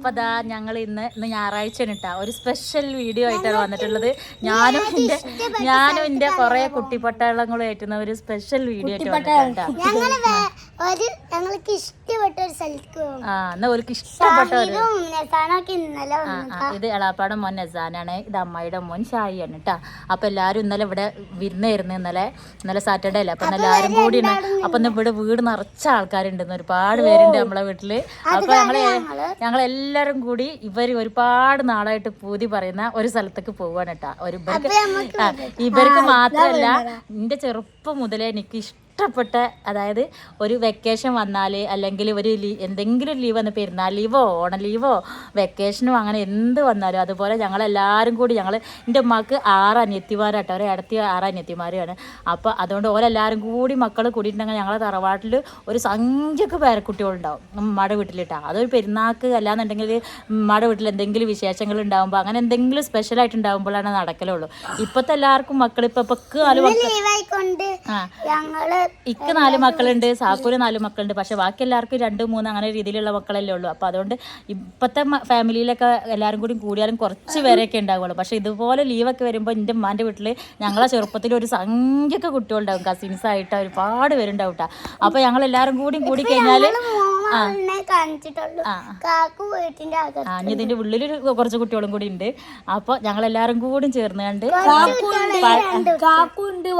അപ്പൊ ദാ ഞങ്ങൾ ഇന്ന് ഇന്ന് ഞായറാഴ്ച കേട്ടാ ഒരു സ്പെഷ്യൽ വീഡിയോ ആയിട്ടാണ് വന്നിട്ടുള്ളത്. ഞാനും എന്റെ ഞാനും എന്റെ കുറെ കുട്ടിപ്പട്ടാളങ്ങളും ഏറ്റുന്ന ഒരു സ്പെഷ്യൽ വീഡിയോ ആയിട്ട് വന്നിട്ടുണ്ട് ഒരു ഞങ്ങൾക്ക് ഇഷ്ടപ്പെട്ട ഒരു സ്ഥലത്ത് പോകും ആ എന്നാ അവർക്ക് ഇഷ്ടപ്പെട്ട ഒരു ഇതും നെസാനൊക്കെ ഇന്നലെ ആ, വന്നു ആ, ഇത് എളാപ്പാടെ മോൻ നസാനാണ് ഇത് അമ്മായിയുടെ മോൻ ഷായിയാണ് കേട്ടാ അപ്പൊ എല്ലാരും ഇന്നലെ ഇവിടെ വിരുന്നായിരുന്നു ഇന്നലെ ഇന്നലെ സാറ്റർഡേ അല്ലേ? അപ്പൊ ഇന്ന് എല്ലാരും കൂടി അപ്പൊ ഇന്ന് ഇവിടെ വീട് നിറച്ച ആൾക്കാരുണ്ട് ഇന്ന് ഒരുപാട് പേരുണ്ട് നമ്മളെ വീട്ടിൽ. അപ്പൊ ഞങ്ങൾ ഞങ്ങളെല്ലാരും കൂടി ഇവർ ഒരുപാട് നാളായിട്ട് പൂതി പറയുന്ന ഒരു സ്ഥലത്തേക്ക് പോവാണ് കേട്ടാ ഒരു ഇവർക്ക് ആ, ഇവർക്ക് മാത്രല്ല എന്റെ ചെറുപ്പം മുതലേ എനിക്ക് ഇഷ്ടപ്പെട്ട അതായത് ഒരു വെക്കേഷൻ വന്നാൽ അല്ലെങ്കിൽ ഒരു ലീ എന്തെങ്കിലും ലീവ് വന്ന് പെരുന്നാൾ ലീവോ ഓണ ലീവോ വെക്കേഷനോ അങ്ങനെ എന്ത് വന്നാലും അതുപോലെ ഞങ്ങളെല്ലാവരും കൂടി ഞങ്ങൾ എന്റെ മക്ക് ആറ് അനിയത്തിമാരാട്ടോ ഒരു ഇടത്തി ആറ് അനിയത്തിമാരാണ്. അപ്പോൾ അതുകൊണ്ട് ഓരെല്ലാവരും കൂടി മക്കൾ കൂടിയിട്ടുണ്ടെങ്കിൽ ഞങ്ങളെ തറവാട്ടിൽ ഒരു സംഖ്യക്ക് പേരക്കുട്ടികളുണ്ടാവും ഉമ്മയുടെ വീട്ടിലിട്ടാ. അതൊരു പെരുന്നാൾക്ക് അല്ലാന്നുണ്ടെങ്കിൽ ഉമ്മയുടെ വീട്ടിൽ എന്തെങ്കിലും വിശേഷങ്ങൾ ഉണ്ടാകുമ്പോൾ അങ്ങനെ എന്തെങ്കിലും സ്പെഷ്യലായിട്ട് ഉണ്ടാകുമ്പോഴാണ് നടക്കലുള്ളൂ. ഇപ്പോഴത്തെ എല്ലാവർക്കും മക്കൾ ഇപ്പം ഇപ്പൊക്ക് നാല് മക്കൾ ഞങ്ങൾ ഇക്ക് നാല് മക്കളുണ്ട് സാക്കൂര് നാല് മക്കളുണ്ട് പക്ഷെ ബാക്കി എല്ലാവർക്കും രണ്ട് മൂന്ന് അങ്ങനെ രീതിയിലുള്ള മക്കളല്ലേ ഉള്ളൂ. അപ്പോൾ അതുകൊണ്ട് ഇപ്പോഴത്തെ ഫാമിലിയിലൊക്കെ എല്ലാവരും കൂടി കൂടിയാലും കുറച്ച് പേരെയൊക്കെ ഉണ്ടാവുള്ളൂ. പക്ഷെ ഇതുപോലെ ലീവൊക്കെ വരുമ്പോൾ എന്റെ ഉമ്മാന്റെ വീട്ടിൽ ഞങ്ങളെ ചെറുപ്പത്തിൽ ഒരു സംഖ്യക്ക് കുട്ടികളുണ്ടാവും. കസിൻസ് ആയിട്ട് ഒരുപാട് പേരുണ്ടാവും കേട്ടോ അപ്പോൾ ഞങ്ങൾ എല്ലാവരും കൂടി കൂടി കഴിഞ്ഞാൽ കാണിച്ചിട്ടുള്ളൂ. ഉള്ളിൽ കാക്കു വീട്ടിന്റെ അകത്ത് ഇനി ഇതിന്റെ കുറച്ച് കുട്ടികളും കൂടി ഉണ്ട്. അപ്പൊ ഞങ്ങൾ എല്ലാരും കൂടി ചേർന്ന് കണ്ട് കാക്കുണ്ട്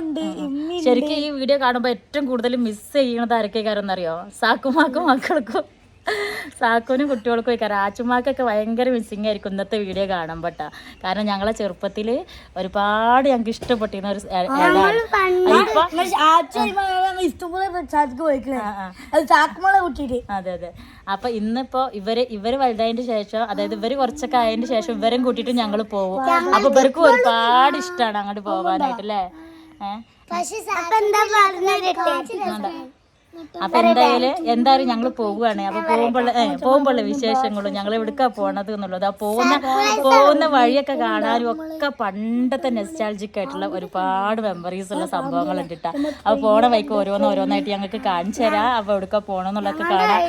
ഉണ്ട് ശരിക്കും ഈ വീഡിയോ കാണുമ്പോ ഏറ്റവും കൂടുതൽ മിസ് ചെയ്യണത് ആരൊക്കെ കാര്യം എന്നറിയോ സാക്കുമാക്കും മക്കൾക്കും. സാക്കുനും കുട്ടികൾക്കും ഒക്കെ ആച്ചുമാക്കൊക്കെ ഭയങ്കര മിസ്സിങ് ആയിരിക്കും ഇന്നത്തെ വീഡിയോ കാണുമ്പോൾ കേട്ടോ കാരണം ഞങ്ങളെ ചെറുപ്പത്തിൽ ഒരുപാട് ഞങ്ങൾക്ക് ഇഷ്ടപ്പെട്ടിരുന്ന ഒരു. അത് അതെ അപ്പൊ ഇന്നിപ്പോ ഇവർ ഇവർ വലുതായതിന്റെ ശേഷം അതായത് ഇവർ കുറച്ചൊക്കെ ആയതിന്റെ ശേഷം ഇവരും കൂട്ടിയിട്ട് ഞങ്ങൾ പോകും. അപ്പൊ ഇവർക്കും ഒരുപാട് ഇഷ്ടമാണ് അങ്ങോട്ട് പോകാനായിട്ട് അല്ലേ? ഏഹ് പക്ഷെ എന്താ അപ്പൊ എന്തായാലും എന്തായാലും ഞങ്ങൾ പോവുകയാണ്. അപ്പൊ പോകുമ്പോൾ പോകുമ്പോഴുള്ള വിശേഷങ്ങളും ഞങ്ങൾ എവിടുക്കാ പോണത് എന്നുള്ളത്. ആ പോകുന്ന പോകുന്ന വഴിയൊക്കെ കാണാനും ഒക്കെ പണ്ടത്തെ നെസ്റ്റാൾജിക് ആയിട്ടുള്ള ഒരുപാട് മെമ്മറീസ് ഉള്ള സംഭവങ്ങളുണ്ട് കേട്ടോ അപ്പൊ പോണ വൈക്ക് ഓരോന്ന് ഓരോന്നായിട്ട് ഞങ്ങൾക്ക് കാണിച്ചു തരാം. അപ്പൊ എവിടുക്ക പോണെന്നുള്ളതൊക്കെ കാണാം.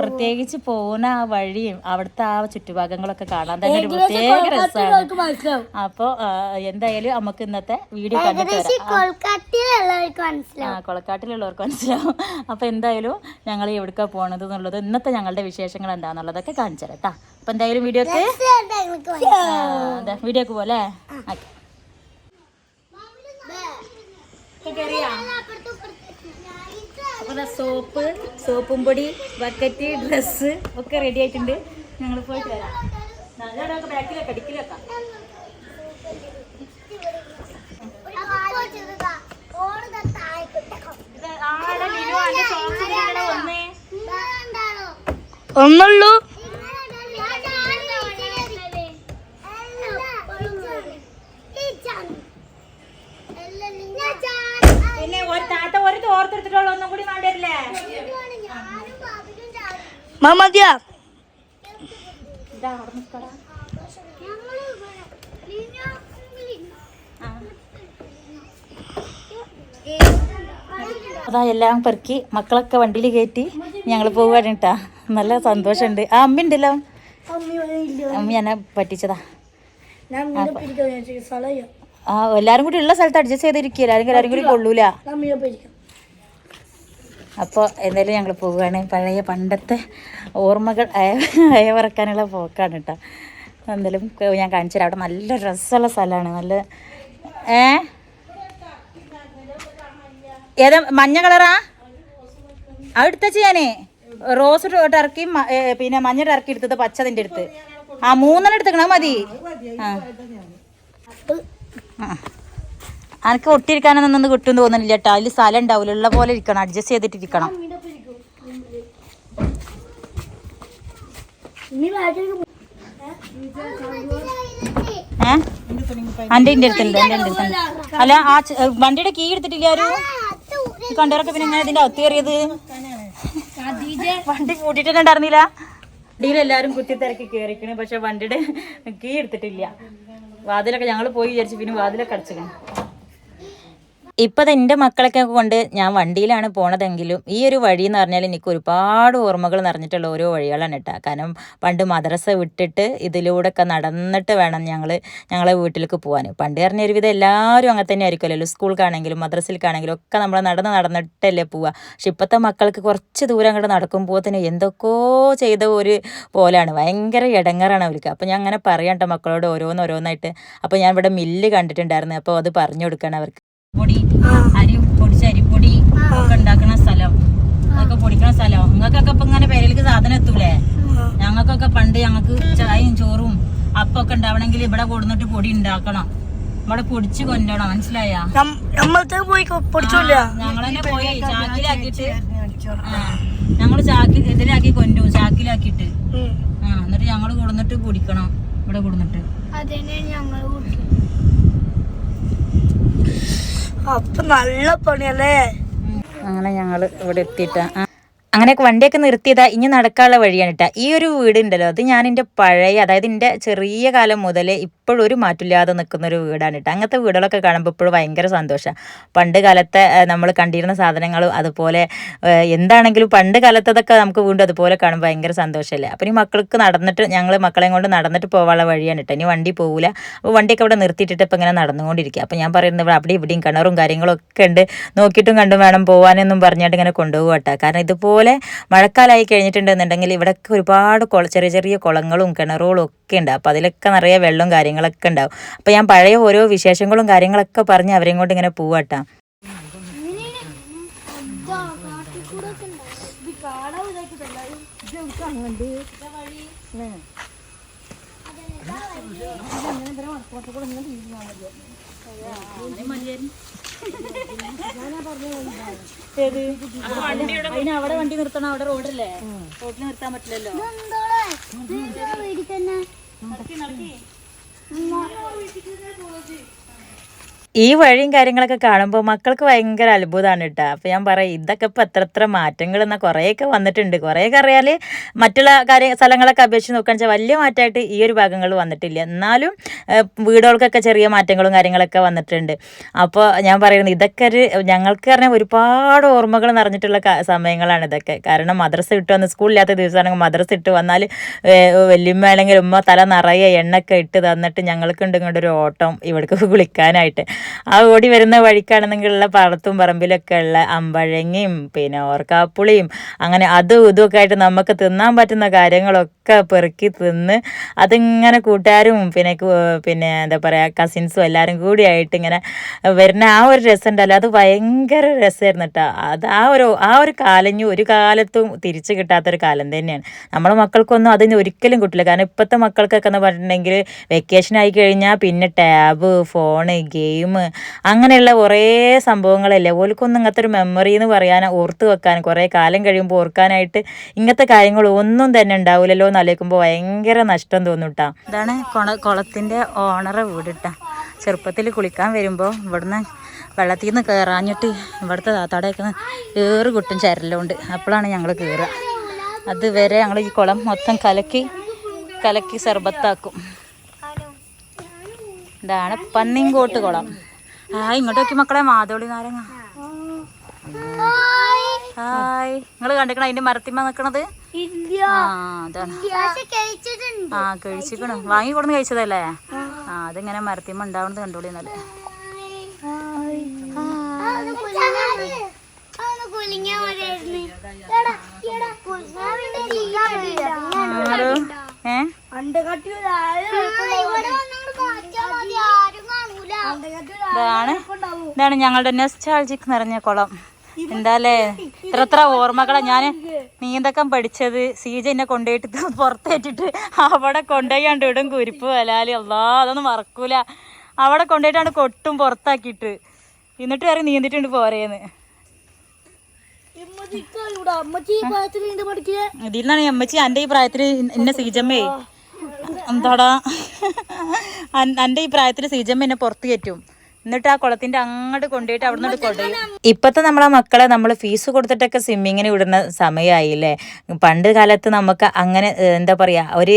പ്രത്യേകിച്ച് പോകുന്ന ആ വഴിയും അവിടുത്തെ ആ ചുറ്റുഭാഗങ്ങളൊക്കെ കാണാൻ തന്നെ ഒരു പ്രത്യേക രസമാണ് അപ്പൊ എന്തായാലും നമുക്ക് ഇന്നത്തെ വീഡിയോ കണ്ടിട്ട് കൊളക്കാട്ടിലുള്ളവർക്ക് മനസ്സിലാവും. കൊളക്കാട്ടിലുള്ളവർക്ക് അപ്പോൾ എന്തായാലും ഞങ്ങൾ എവിടേക്കാ പോണത് എന്നുള്ളത് ഇന്നത്തെ ഞങ്ങളുടെ വിശേഷങ്ങൾ എന്താണെന്നുള്ളതൊക്കെ കാണിച്ചു തരാം കേട്ടോ അപ്പോൾ എന്തായാലും വീഡിയോക്ക്. അതെ വീഡിയോക്ക് പോലെ ഓക്കെ. അപ്പോൾ സോപ്പ് സോപ്പും പൊടി ബക്കറ്റ് ഡ്രസ്സ് ഒക്കെ റെഡി ആയിട്ടുണ്ട്. ഞങ്ങൾ പോയിട്ട് വരാം. ബാക്കിലൊക്കെ അടിക്കലൊക്കെ അപ്പോ ചെറുതാ. ഓൾ ദാ താഴെക്കിട്ടേക്കും. ഇത് ആടെ ലിനു അന്റെ സോക്സ് ഇവിടെ വന്നേ ഇതാ കണ്ടാളോ? ഒന്നുള്ളൂ. പിന്നെ ഒരു താത്ത ഒരു തോർത്തെടുത്തിട്ടുള്ള ഒന്നും കൂടി വേണ്ടില്ലേ. അതാ എല്ലാം പെറുക്കി മക്കളൊക്കെ വണ്ടിയിൽ കയറ്റി ഞങ്ങൾ പോവുകയാണ് കേട്ടാ നല്ല സന്തോഷമുണ്ട്. ആ അമ്മ ഉണ്ടല്ലോ. അമ്മ എന്നെ പറ്റിച്ചതാ. ആ എല്ലാരും കൂടി ഉള്ള സ്ഥലത്ത് അഡ്ജസ്റ്റ് ചെയ്തിരിക്കുക. എല്ലാരും എല്ലാരും കൂടി കൊള്ളൂല. അപ്പോൾ എന്തായാലും ഞങ്ങൾ പോവുകയാണ്. പഴയ പണ്ടത്തെ ഓർമ്മകൾ അയവറക്കാനുള്ള പോക്കാണ് കേട്ടോ. എന്തായാലും ഞാൻ കാണിച്ചു അവിടെ നല്ല രസമുള്ള സ്ഥലമാണ്. നല്ല ഏ? ഏതാ മഞ്ഞ കളറാ? അവിടുത്തെ ചെയ്യാനേ? റോസ് ടർക്കി പിന്നെ മഞ്ഞ ടർക്കി എടുത്തത് പച്ച അതിന്റെ അടുത്ത്. ആ മൂന്നെണ്ണം എടുത്തേക്കണം മതി. ആ. എനിക്ക് അനക്ക് ഒട്ടിയിരിക്കാനൊന്നും നിന്ന് കിട്ടുമെന്ന് തോന്നുന്നില്ല കേട്ടോ. അതിൽ സ്ഥലം ഉണ്ടാവില്ല ഉള്ള പോലെ ഇരിക്കണം. അഡ്ജസ്റ്റ് ചെയ്തിട്ട് ഇരിക്കണം ഇനി ബാക്കിലേക്ക് ഏ അടുത്തുണ്ട്. അല്ല ആ വണ്ടിയുടെ കീ എടുത്തിട്ടില്ല ആരും? കണ്ടവരൊക്കെ പിന്നെ ഇതിന്റെ അകത്ത് കയറിയത്? വണ്ടി കൂട്ടിട്ടുണ്ടായിരുന്നില്ല വണ്ടിയിൽ എല്ലാവരും കുത്തി തിരക്കി കയറിക്കണ് പക്ഷെ വണ്ടിയുടെ കീ എടുത്തിട്ടില്ല. വാതിലൊക്കെ ഞങ്ങൾ പോയി വിചാരിച്ചു പിന്നെ വാതിലൊക്കെ അടച്ചിക്കണം. ഇപ്പം എന്റെ മക്കളൊക്കെ കൊണ്ട് ഞാൻ വണ്ടിയിലാണ് പോണതെങ്കിലും ഈ ഒരു വഴി എന്ന് പറഞ്ഞാൽ എനിക്ക് ഒരുപാട് ഓർമ്മകൾ നിറഞ്ഞിട്ടുള്ള ഓരോ വഴികളാണ് കേട്ടോ. കാരണം പണ്ട് മദ്രസ വിട്ടിട്ട് ഇതിലൂടെ ഒക്കെ നടന്നിട്ട് വേണം ഞങ്ങൾ ഞങ്ങളെ വീട്ടിലേക്ക് പോകാൻ പണ്ട് പറഞ്ഞ ഒരുവിധം എല്ലാവരും അങ്ങനെ തന്നെ ആയിരിക്കുമല്ലോ സ്കൂൾക്കാണെങ്കിലും കാണെങ്കിലും ഒക്കെ നമ്മൾ നടന്ന് നടന്നിട്ടല്ലേ പോവുക പക്ഷെ ഇപ്പോഴത്തെ മക്കൾക്ക് കുറച്ച് ദൂരം അങ്ങോട്ട് നടക്കുമ്പോൾ തന്നെ എന്തൊക്കെയോ ചെയ്ത ഒരു പോലാണ്. ഭയങ്കര ഇടങ്ങറാണ് അവർക്ക്. അപ്പോൾ ഞാൻ അങ്ങനെ പറയാം കേട്ടോ മക്കളോട് ഓരോന്നോരോന്നായിട്ട് അപ്പോൾ ഞാൻ ഇവിടെ മില്ല് കണ്ടിട്ടുണ്ടായിരുന്നു. അപ്പോൾ അത് പറഞ്ഞു കൊടുക്കണം അവർക്ക്. പൊടി അരി പൊടിച്ച അരിപ്പൊടി ഒക്കെ ഉണ്ടാക്കുന്ന സ്ഥലം. അതൊക്കെ പൊടിക്കണ സ്ഥലം. നിങ്ങൾക്കൊക്കെ ഇപ്പൊ ഇങ്ങനെ പേരിലേക്ക് സാധനം എത്തൂലേ? ഞങ്ങൾക്കൊക്കെ പണ്ട് ഞങ്ങൾക്ക് ചായയും ചോറും അപ്പൊക്കെ ഉണ്ടാവണമെങ്കിൽ ഇവിടെ കൊടുന്നിട്ട് പൊടി ഉണ്ടാക്കണം. ഇവിടെ പൊടിച്ച് കൊല്ലണം മനസ്സിലായ? നമ്മളത്തെ പോയി പൊടിച്ചോല്ല ഞങ്ങളെന്നെ പോയി ചാക്കിലാക്കിയിട്ട്. ഞങ്ങൾ ചാക്കി ഇതിലാക്കി കൊണ്ടുപോകും ചാക്കിലാക്കിട്ട് ആ എന്നിട്ട് ഞങ്ങൾ കൊടുന്നിട്ട് പൊടിക്കണം. ഇവിടെ കൊടുന്നിട്ട് നല്ല പണിയല്ലേ? അങ്ങനെ ഞങ്ങൾ ഇവിടെ എത്തിയിട്ട അങ്ങനെ വണ്ടിയൊക്കെ നിർത്തിയതാ ഇനി നടക്കാനുള്ള വഴിയാണ് ഈ ഒരു വീടുണ്ടല്ലോ അത് ഞാൻ എന്റെ പഴയ അതായത് എന്റെ ചെറിയ കാലം മുതലേ ഇപ്പോഴും ഒരു മാറ്റമില്ലാതെ നിൽക്കുന്ന ഒരു വീടാണ് കേട്ടോ. അങ്ങനത്തെ വീടുകളൊക്കെ കാണുമ്പോൾ ഇപ്പോഴും ഭയങ്കര സന്തോഷമാണ് പണ്ട് കാലത്തെ നമ്മൾ കണ്ടിരുന്ന സാധനങ്ങളും അതുപോലെ എന്താണെങ്കിലും പണ്ട് കാലത്തതൊക്കെ നമുക്ക് വീണ്ടും അതുപോലെ കാണുമ്പോൾ ഭയങ്കര സന്തോഷമല്ലേ അപ്പം ഈ മക്കൾക്ക് നടന്നിട്ട് ഞങ്ങൾ മക്കളെയും കൊണ്ട് നടന്നിട്ട് പോകാനുള്ള വഴിയാണ് കേട്ടോ. ഇനി വണ്ടി പോകില്ല അപ്പോൾ വണ്ടിയൊക്കെ ഇവിടെ നിർത്തിയിട്ടിട്ട് ഇപ്പം ഇങ്ങനെ നടന്നുകൊണ്ടിരിക്കുക അപ്പോൾ ഞാൻ പറയുന്നത് ഇവിടെ അവിടെ ഇവിടെയും കിണറും കാര്യങ്ങളൊക്കെ ഉണ്ട്. നോക്കിയിട്ടും കണ്ടും വേണം പോകാനെന്നും പറഞ്ഞിട്ട് ഇങ്ങനെ കൊണ്ടുപോകുക കേട്ടോ. കാരണം ഇതുപോലെ മഴക്കാലമായി കഴിഞ്ഞിട്ടുണ്ടെന്നുണ്ടെങ്കിൽ ഇവിടെയൊക്കെ ഒരുപാട് കുള ചെറിയ ചെറിയ കുളങ്ങളും കിണറുകളും ഒക്കെ ഉണ്ട് അപ്പോൾ അതിലൊക്കെ നിറയെ വെള്ളവും കാര്യങ്ങളൊക്കെ ഉണ്ടാവും അപ്പോൾ ഞാൻ പഴയ ഓരോ വിശേഷങ്ങളും കാര്യങ്ങളൊക്കെ പറഞ്ഞ് അവരെയും കൊണ്ട് ഇങ്ങനെ പോവാട്ടാ അതിന് അവിടെ വണ്ടി നിർത്തണം അവിടെ റോഡല്ലേ? റോഡിൽ നിർത്താൻ പറ്റില്ലല്ലോ. ഈ വഴിയും കാര്യങ്ങളൊക്കെ കാണുമ്പോൾ മക്കൾക്ക് ഭയങ്കര അത്ഭുതമാണ് കേട്ടോ അപ്പോൾ ഞാൻ പറയാം ഇതൊക്കെ ഇപ്പോൾ എത്ര എത്ര മാറ്റങ്ങൾ എന്നാൽ കുറേയൊക്കെ വന്നിട്ടുണ്ട്. കുറേയൊക്കെ അറിയാൽ മറ്റുള്ള കാര്യ സ്ഥലങ്ങളൊക്കെ അപേക്ഷിച്ച് നോക്കുകയെന്ന് വെച്ചാൽ വലിയ മാറ്റമായിട്ട് ഈ ഒരു ഭാഗങ്ങൾ വന്നിട്ടില്ല. എന്നാലും വീടുകൾക്കൊക്കെ ചെറിയ മാറ്റങ്ങളും കാര്യങ്ങളൊക്കെ വന്നിട്ടുണ്ട്. അപ്പോൾ ഞാൻ പറയുന്നത് ഇതൊക്കെ ഒരു ഞങ്ങൾക്ക് പറഞ്ഞാൽ ഒരുപാട് ഓർമ്മകൾ നിറഞ്ഞിട്ടുള്ള സമയങ്ങളാണ് ഇതൊക്കെ. കാരണം മദ്രസ ഇട്ട് വന്ന് സ്കൂളില്ലാത്ത ദിവസമാണെങ്കിൽ മദ്രസ ഇട്ട് വന്നാൽ വല്യമ്മ അല്ലെങ്കിൽ ഉമ്മ തല നിറയെ എണ്ണൊക്കെ ഇട്ട് തന്നിട്ട് ഞങ്ങൾക്കുണ്ട് ഇങ്ങോട്ടൊരു ഓട്ടം ഇവിടേക്ക് കുളിക്കാനായിട്ട്. ആ ഓടി വരുന്ന വഴിക്കാണെന്നെങ്കിലുള്ള പാടത്തും പറമ്പിലൊക്കെ ഉള്ള അമ്പഴങ്ങയും പിന്നെ ഓർക്കാപ്പുളിയും അങ്ങനെ അതും ഇതും ഒക്കെ ആയിട്ട് നമുക്ക് തിന്നാൻ പറ്റുന്ന കാര്യങ്ങളൊക്കെ പെറുക്കി തിന്ന് അതിങ്ങനെ കൂട്ടുകാരും പിന്നെ പിന്നെ എന്താ പറയുക കസിൻസും എല്ലാവരും കൂടി ആയിട്ട് ഇങ്ങനെ വരുന്ന ആ ഒരു രസം ഉണ്ടല്ലോ. അത് ഭയങ്കര രസമായിരുന്നു കേട്ടോ. അത് ആ ഒരു ആ ഒരു കാലഞ്ഞു ഒരു കാലത്തും തിരിച്ചു കിട്ടാത്തൊരു കാലം തന്നെയാണ്. നമ്മുടെ മക്കൾക്കൊന്നും അതിന് ഒരിക്കലും കിട്ടില്ല. കാരണം ഇപ്പോഴത്തെ മക്കൾക്കൊക്കെ എന്ന് പറഞ്ഞിട്ടുണ്ടെങ്കിൽ വെക്കേഷൻ ആയി കഴിഞ്ഞാൽ പിന്നെ ടാബ് ഫോണ് ഗെയിം അങ്ങനെയുള്ള കുറേ സംഭവങ്ങളല്ലേ. ഓൽക്കൊന്നും ഇങ്ങനത്തെ ഒരു മെമ്മറി എന്ന് പറയാൻ ഓർത്ത് വെക്കാൻ കുറേ കാലം കഴിയുമ്പോൾ ഓർക്കാനായിട്ട് ഇങ്ങനത്തെ കാര്യങ്ങൾ ഒന്നും തന്നെ ഉണ്ടാവില്ലല്ലോ എന്ന് ആലോചിക്കുമ്പോൾ ഭയങ്കര നഷ്ടം തോന്നും കേട്ടോ ഇതാണ് കുള കുളത്തിന്റെ ഓണറെ വീടിട്ടാ ചെറുപ്പത്തിൽ കുളിക്കാൻ വരുമ്പോൾ ഇവിടുന്ന് വെള്ളത്തിൽ നിന്ന് കയറാഞ്ഞിട്ട് ഇവിടുത്തെ താത്താടെയൊക്കെ ഏറ് കുട്ടും ചരലുണ്ട്. അപ്പോഴാണ് ഞങ്ങൾ കയറുക അതുവരെ ഞങ്ങൾ ഈ കുളം മൊത്തം കലക്കി കലക്കി സർബത്താക്കും. ഇതാണ് പന്നിങ്കോട്ട് കുളം. ആ ഇങ്ങോട്ട് നോക്കി മക്കളെ മാതോളി നാരങ്ങ. ഹായ്. നിങ്ങൾ കണ്ടിക്കണ അതിന്റെ മരത്തിമ്മ നിക്കണത്? ഇല്ല. ആ അതാണ്. ആ കഴിച്ചിക്കണു. വാങ്ങി കൊടുന്ന് കഴിച്ചതല്ലേ? ആ. അതിങ്ങനെ മരത്തിമ്മ ഉണ്ടാവണത് കണ്ടോളി നല്ല അതൊന്ന് ഇതാണ്. ഇതാണ് ഞങ്ങളുടെ നെസ്റ്റാൾജിക് നിറഞ്ഞ കുളം. എന്താല്ലേ ഇത്ര ഇത്ര ഓർമ്മകളെ. ഞാൻ നീന്തക്കം പഠിച്ചത് സീജ എന്നെ കൊണ്ടുപോയിട്ട് പുറത്തേറ്റിട്ട് അവിടെ കൊണ്ടുപോയാണ്ട് ഇടും കുരിപ്പ് വലാലി. അല്ലാ അതൊന്നും മറക്കൂല. അവിടെ കൊണ്ടുപോയിട്ടാണ് കൊട്ടും പുറത്താക്കിയിട്ട്. എന്നിട്ട് വരെ നീന്തിട്ടുണ്ട് പോരേന്ന്. ഇതിൽ നിന്നാണ് ഈ അമ്മച്ചി എന്റെ ഈ പ്രായത്തിൽ എന്നെ സീജമ്മേ എന്താടാ? എന്റെ ഈ പ്രായത്തിൽ സീജമ്മ എന്നെ പുറത്ത് കയറ്റും. എന്നിട്ട് ആ കുളത്തിന്റെ അങ്ങോട്ട് കൊണ്ടുപോയിട്ട് അവിടെ നിന്ന് കൊണ്ടുപോയി ഇപ്പത്തെ നമ്മളെ മക്കളെ നമ്മൾ ഫീസ് കൊടുത്തിട്ടൊക്കെ സ്വിമ്മിങ്ങിന് വിടുന്ന സമയമായില്ലേ പണ്ട് കാലത്ത് നമുക്ക് അങ്ങനെ എന്താ പറയാ ഒരു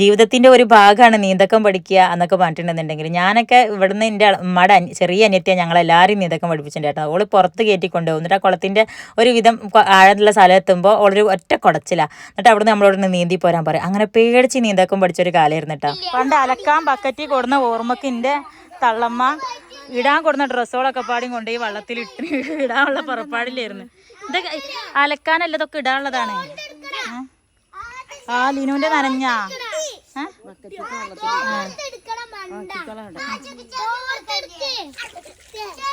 ജീവിതത്തിന്റെ ഒരു ഭാഗമാണ് നീന്തക്കം പഠിക്കുക എന്നൊക്കെ പറഞ്ഞിട്ടുണ്ടെന്നുണ്ടെങ്കിൽ ഞാനൊക്കെ ഇവിടുന്ന് എന്റെ മട ചെറിയ അനിയത്തിയെ ഞങ്ങളെല്ലാവരും നീന്തക്കം പഠിപ്പിച്ചിട്ടുണ്ടായിരുന്നു അവൾ പുറത്ത് കയറ്റി കൊണ്ടുപോകും. എന്നിട്ട് ആ കുളത്തിന്റെ ഒരു വിധം ആഴത്തുള്ള ആഴമുള്ള സ്ഥലം എത്തുമ്പോൾ അവളൊരു ഒറ്റ കുടച്ചില്ല എന്നിട്ട് അവിടുന്ന് നമ്മളോട് നീന്തി പോരാൻ പറയും. അങ്ങനെ പേടിച്ച് നീന്തക്കം പഠിച്ചൊരു കാലമായിരുന്നു കേട്ടോ. പണ്ട് അലക്കാൻ ബക്കറ്റിൽ കൊടുന്ന ഓർമ്മക്ക് എന്റെ തള്ളമ്മ ഇടാൻ കൊടുന്ന ഡ്രസ്സുകളൊക്കെ പാടിയും കൊണ്ട് ഈ വള്ളത്തിൽ ഇട്ട് ഇടാനുള്ള പുറപ്പാടില്ലായിരുന്നു ഇതൊക്കെ അലക്കാനല്ല ഇതൊക്കെ ഇടാനുള്ളതാണ്? ആ ലിനുവിന്റെ നനഞ്ഞാ?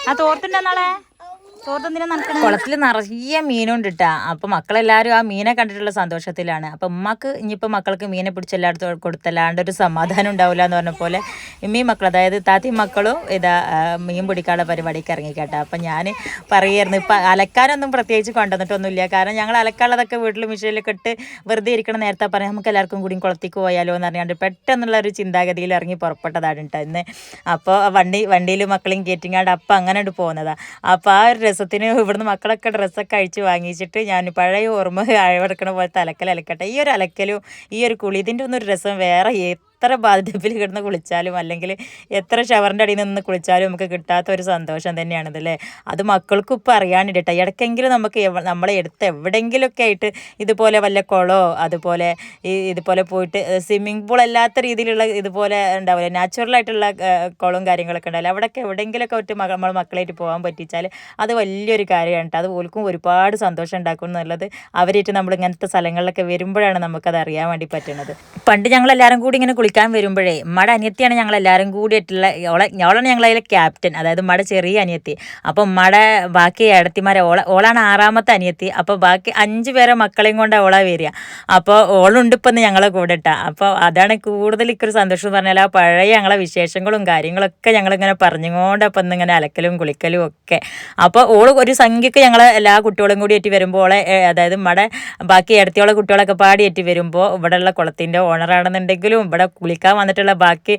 ആ തോർത്തിന്റെ നാളെ തോർത്തെന്തിനാ നടക്കണേ കുളത്തിൽ നിറയെ മീനുണ്ട് ഇട്ടാ അപ്പൊ മക്കളെല്ലാരും ആ മീനെ കണ്ടിട്ടുള്ള സന്തോഷത്തിലാണ്. അപ്പൊ ഉമ്മക്ക് ഇനിയിപ്പോ മക്കൾക്ക് മീനെ പിടിച്ചെല്ലായിടത്തും കൊടുത്തല്ലാണ്ട് ഒരു സമാധാനം ഉണ്ടാവില്ല എന്ന് പറഞ്ഞ പോലെ ഇമ്മീ മക്കൾ അതായത് താത്തി മക്കളും ഇതാ മീൻ പിടിക്കാനുള്ള പരിപാടിക്ക് ഇറങ്ങിക്കേട്ടാ. അപ്പൊ ഞാൻ പറയായിരുന്നു ഇപ്പൊ അലക്കാനൊന്നും പ്രത്യേകിച്ച് കൊണ്ടുവന്നിട്ടൊന്നുമില്ല. കാരണം ഞങ്ങൾ അലക്കാനുള്ളതൊക്കെ വീട്ടിൽ മിഷീനിലൊക്കെ ഇട്ട് വെറുതെ ഇരിക്കണ നേരത്തെ പറയാം നമുക്ക് എല്ലാവർക്കും കൂടി കുളത്തേക്ക് പോയാലോ എന്ന് അറിയാണ്ട് പെട്ടെന്നുള്ള ഒരു ചിന്താഗതിയിൽ ഇറങ്ങി പുറപ്പെട്ടതാണ് ഇന്ന്. അപ്പോൾ വണ്ടി വണ്ടിയിൽ മക്കളെയും കയറ്റിങ്ങാണ്ട് അപ്പം അങ്ങനെ പോകുന്നതാണ് പോകുന്നതാ. അപ്പോൾ ആ ഒരു രസത്തിന് ഇവിടുന്ന് മക്കളൊക്കെ ഡ്രസ്സൊക്കെ അഴിച്ച് വാങ്ങിച്ചിട്ട് ഞാൻ പഴയ ഓർമ്മ അഴവെടുക്കണ പോലത്തെ അലക്കൽ അലക്കട്ടെ. ഈ ഒരു അലക്കലും ഈ ഒരു കുളി ഇതിന്റെ ഒന്നും ഒരു രസം വേറെ എത്ര ബാധിപ്പിൽ കിടന്ന് കുളിച്ചാലും അല്ലെങ്കിൽ എത്ര ഷവറിന്റെ അടിയിൽ നിന്ന് കുളിച്ചാലും നമുക്ക് കിട്ടാത്ത ഒരു സന്തോഷം തന്നെയാണിത് അല്ലേ? അത് മക്കൾക്കും ഇപ്പം അറിയാണ്ടിട്ട് ഇടയ്ക്കെങ്കിലും നമുക്ക് നമ്മളെ എടുത്ത് എവിടെയെങ്കിലുമൊക്കെ ആയിട്ട് ഇതുപോലെ വല്ല കുളമോ അതുപോലെ ഈ ഇതുപോലെ പോയിട്ട് സ്വിമ്മിംഗ് പൂൾ അല്ലാത്ത രീതിയിലുള്ള ഇതുപോലെ ഉണ്ടാവില്ല? നാച്ചുറൽ ആയിട്ടുള്ള കുളവും കാര്യങ്ങളൊക്കെ ഉണ്ടാവില്ല? അവിടെയൊക്കെ എവിടെയെങ്കിലുമൊക്കെ ഒറ്റ മക നമ്മൾ മക്കളായിട്ട് പോകാൻ പറ്റിച്ചാൽ അത് വലിയൊരു കാര്യമാണ് കേട്ടോ അത് ഓൽക്കും ഒരുപാട് സന്തോഷം ഉണ്ടാക്കും എന്നുള്ളത് അവരായിട്ട് നമ്മൾ ഇങ്ങനത്തെ സ്ഥലങ്ങളിലൊക്കെ വരുമ്പോഴാണ് നമുക്കത് അറിയാൻ വേണ്ടി പറ്റുന്നത് പണ്ട് ഞങ്ങൾ എല്ലാവരും കൂടി ഇങ്ങനെ കുളിക്കാൻ വരുമ്പോഴേ ഉമ്മയുടെ അനിയത്തിയാണ് ഞങ്ങൾ എല്ലാവരും കൂടിയിട്ടുള്ള ഓളെ ഓളാണ് ഞങ്ങളതിലെ ക്യാപ്റ്റൻ. അതായത് ഉമ്മയുടെ ചെറിയ അനിയത്തി. അപ്പം ഉമ്മയുടെ ബാക്കി ഇടത്തിമാരെ ഓള ഓളാണ് ആറാമത്തെ അനിയത്തി. അപ്പോൾ ബാക്കി അഞ്ച് പേരെ മക്കളെയും കൊണ്ട് ഓളാ വരിക. അപ്പോൾ ഓളുണ്ട് ഇപ്പം ഞങ്ങളെ കൂടെ ഇട്ടാ. അപ്പോൾ അതാണ് കൂടുതൽ ഇക്കൊരു സന്തോഷം എന്ന് പറഞ്ഞാൽ ആ പഴയ ഞങ്ങളെ വിശേഷങ്ങളും കാര്യങ്ങളൊക്കെ ഞങ്ങളിങ്ങനെ പറഞ്ഞുകൊണ്ട് അപ്പം ഇന്നിങ്ങനെ അലക്കലും കുളിക്കലും ഒക്കെ. അപ്പോൾ ഓൾ ഒരു സംഖ്യക്ക് ഞങ്ങൾ എല്ലാ കുട്ടികളും കൂടി ആയിട്ട് വരുമ്പോൾ ഓളെ അതായത് മട ബാക്കി ഇടത്തിയോളെ കുട്ടികളൊക്കെ പാടി പാടിയേറ്റ് വരുമ്പോൾ ഇവിടെയുള്ള കുളത്തിന്റെ ഓണറാണെന്നുണ്ടെങ്കിലും ഇവിടെ കുളിക്കാൻ വന്നിട്ടുള്ള ബാക്കി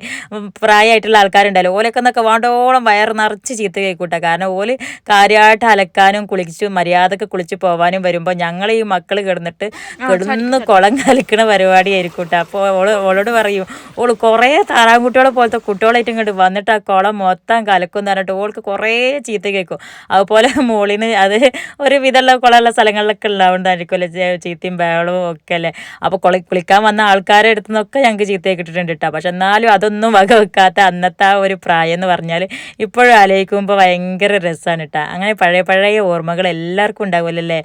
പ്രായമായിട്ടുള്ള ആൾക്കാരുണ്ടല്ലോ. ഓലൊക്കെ എന്നൊക്കെ വേണ്ടോളം വയർ നിറച്ച് ചീത്ത കേൾക്കൂട്ടെ. കാരണം ഓൽ കാര്യമായിട്ട് അലക്കാനും കുളിച്ച് മര്യാദയ്ക്ക് കുളിച്ച് പോവാനും വരുമ്പോൾ ഞങ്ങൾ ഈ മക്കൾ കിടന്നിട്ട് കിടന്ന് കുളം കലക്കണ പരിപാടി ആയിരിക്കൂട്ടെ അപ്പോൾ ഓൾ ഓളോട് പറയും ഓൾ കുറേ താറാൻകുട്ടികളെ പോലത്തെ കുട്ടികളായിട്ട് ഇങ്ങോട്ട് വന്നിട്ട് ആ കുളം മൊത്തം കലക്കും എന്ന് പറഞ്ഞിട്ട് ഓൾക്ക് കുറേ ചീത്ത കേൾക്കും. അതുപോലെ മോളിന് അത് ഒരു വിധമുള്ള കുളമുള്ള സ്ഥലങ്ങളിലൊക്കെ ഉണ്ടാവുന്നതായിരിക്കുമല്ലോ ചീത്തയും ബഹളവും ഒക്കെ അല്ലേ? അപ്പോൾ കുളി കുളിക്കാൻ വന്ന ആൾക്കാരെ അടുത്തുനിന്നൊക്കെ ഞങ്ങൾക്ക് ഞങ്ങൾക്ക് ചീത്തയൊക്കെ ഇട്ടിട്ടുണ്ട് കേട്ടോ പക്ഷെ എന്നാലും അതൊന്നും വക വെക്കാത്ത അന്നത്തെ ആ ഒരു പ്രായം എന്ന് പറഞ്ഞാൽ ഇപ്പോഴും ആലോചിക്കുമ്പോൾ ഭയങ്കര രസമാണ് കേട്ടോ അങ്ങനെ പഴയ പഴയ ഓർമ്മകൾ എല്ലാവർക്കും ഉണ്ടാവില്ലല്ലേ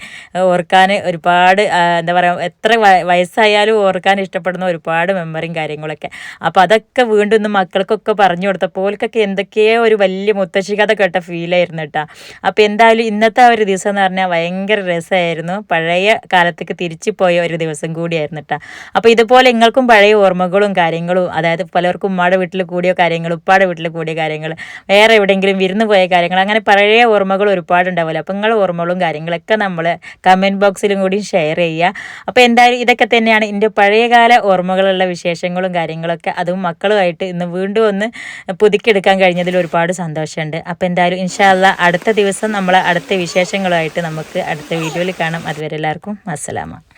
ഓർക്കാൻ ഒരുപാട് എന്താ പറയുക എത്ര വയസ്സായാലും ഓർക്കാൻ ഇഷ്ടപ്പെടുന്ന ഒരുപാട് മെമ്മറിയും കാര്യങ്ങളൊക്കെ. അപ്പോൾ അതൊക്കെ വീണ്ടും ഒന്ന് മക്കൾക്കൊക്കെ പറഞ്ഞു കൊടുത്തപ്പോൾ ഓൾക്കൊക്കെ എന്തൊക്കെയോ ഒരു വലിയ മുത്തശ്ശി കേട്ട ഫീലായിരുന്നു കേട്ടോ. അപ്പോൾ എന്തായാലും ഇന്നത്തെ ഒരു ദിവസം എന്ന് പറഞ്ഞാൽ ഭയങ്കര രസമായിരുന്നു. പഴയ കാലത്തേക്ക് തിരിച്ചു പോയ ഒരു ദിവസം കൂടിയായിരുന്നു കേട്ടോ. അപ്പോൾ ഇതുപോലെ നിങ്ങൾക്കും പഴയ ഓർമ്മകളും കാര്യങ്ങളും അതായത് പലർക്കും ഉമ്മയുടെ വീട്ടിൽ കൂടിയ കാര്യങ്ങൾ ഉപ്പാടെ വീട്ടിൽ കൂടിയ കാര്യങ്ങൾ വേറെ എവിടെയെങ്കിലും വിരുന്ന് പോയ കാര്യങ്ങൾ അങ്ങനെ പഴയ ഓർമ്മകൾ ഒരുപാട് ഉണ്ടാവില്ല അപ്പോൾ നിങ്ങളുടെ ഓർമ്മകളും കാര്യങ്ങളൊക്കെ നമ്മൾ കമന്റ് ബോക്സിലും കൂടി ഷെയർ ചെയ്യുക. അപ്പോൾ എന്തായാലും ഇതൊക്കെ തന്നെയാണ് എന്റെ പഴയകാല ഓർമ്മകളുള്ള വിശേഷങ്ങളും കാര്യങ്ങളൊക്കെ. അതും മക്കളുമായിട്ട് ഇന്ന് വീണ്ടും ഒന്ന് പുതുക്കിയെടുക്കാൻ കഴിഞ്ഞതിൽ ഒരുപാട് സന്തോഷമുണ്ട്. അപ്പോൾ എന്തായാലും ഇൻഷാല്ല അടുത്ത ദിവസം നമ്മൾ അടുത്ത വിശേഷങ്ങളുമായിട്ട് നമുക്ക് അടുത്ത വീഡിയോയിൽ കാണാം. അതുവരെ എല്ലാവർക്കും അസ്സലാമ